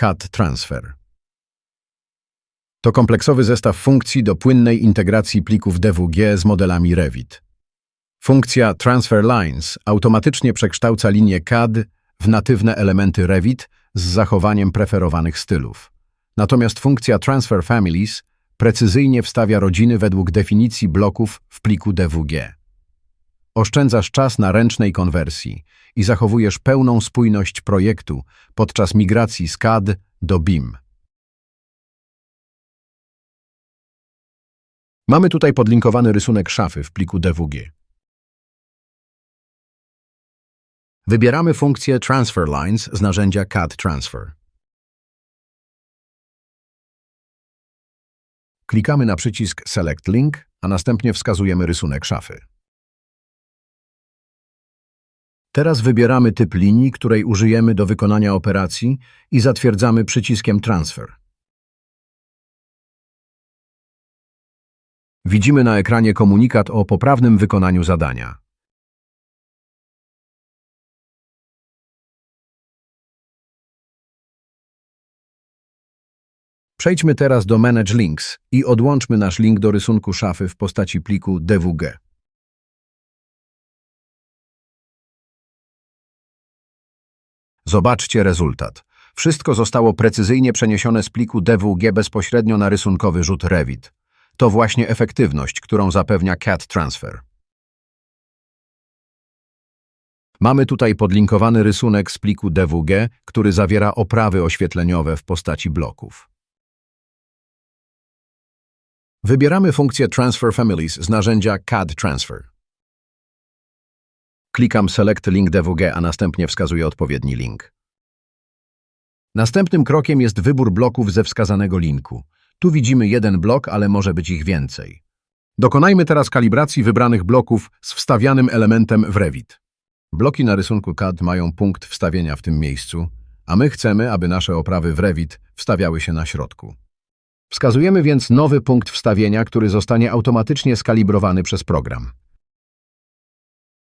CAD Transfer. To kompleksowy zestaw funkcji do płynnej integracji plików DWG z modelami Revit. Funkcja Transfer Lines automatycznie przekształca linie CAD w natywne elementy Revit z zachowaniem preferowanych stylów. Natomiast funkcja Transfer Families precyzyjnie wstawia rodziny według definicji bloków w pliku DWG. Oszczędzasz czas na ręcznej konwersji i zachowujesz pełną spójność projektu podczas migracji z CAD do BIM. Mamy tutaj podlinkowany rysunek szafy w pliku DWG. Wybieramy funkcję Transfer Lines z narzędzia CAD Transfer. Klikamy na przycisk Select Link, a następnie wskazujemy rysunek szafy. Teraz wybieramy typ linii, której użyjemy do wykonania operacji i zatwierdzamy przyciskiem Transfer. Widzimy na ekranie komunikat o poprawnym wykonaniu zadania. Przejdźmy teraz do Manage Links i odłączmy nasz link do rysunku szafy w postaci pliku DWG. Zobaczcie rezultat. Wszystko zostało precyzyjnie przeniesione z pliku DWG bezpośrednio na rysunkowy rzut Revit. To właśnie efektywność, którą zapewnia CAD Transfer. Mamy tutaj podlinkowany rysunek z pliku DWG, który zawiera oprawy oświetleniowe w postaci bloków. Wybieramy funkcję Transfer Families z narzędzia CAD Transfer. Klikam Select Link DWG, a następnie wskazuję odpowiedni link. Następnym krokiem jest wybór bloków ze wskazanego linku. Tu widzimy jeden blok, ale może być ich więcej. Dokonajmy teraz kalibracji wybranych bloków z wstawianym elementem w Revit. Bloki na rysunku CAD mają punkt wstawienia w tym miejscu, a my chcemy, aby nasze oprawy w Revit wstawiały się na środku. Wskazujemy więc nowy punkt wstawienia, który zostanie automatycznie skalibrowany przez program.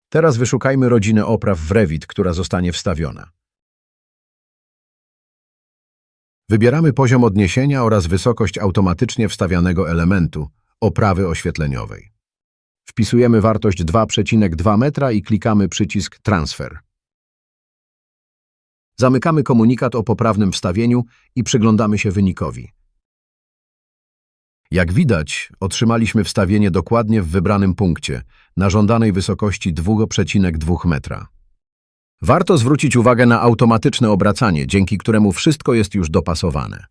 Teraz wyszukajmy rodzinę opraw w Revit, która zostanie wstawiona. Wybieramy poziom odniesienia oraz wysokość automatycznie wstawianego elementu, oprawy oświetleniowej. Wpisujemy wartość 2,2 metra i klikamy przycisk Transfer. Zamykamy komunikat o poprawnym wstawieniu i przyglądamy się wynikowi. Jak widać, otrzymaliśmy wstawienie dokładnie w wybranym punkcie, na żądanej wysokości 2,2 metra. Warto zwrócić uwagę na automatyczne obracanie, dzięki któremu wszystko jest już dopasowane.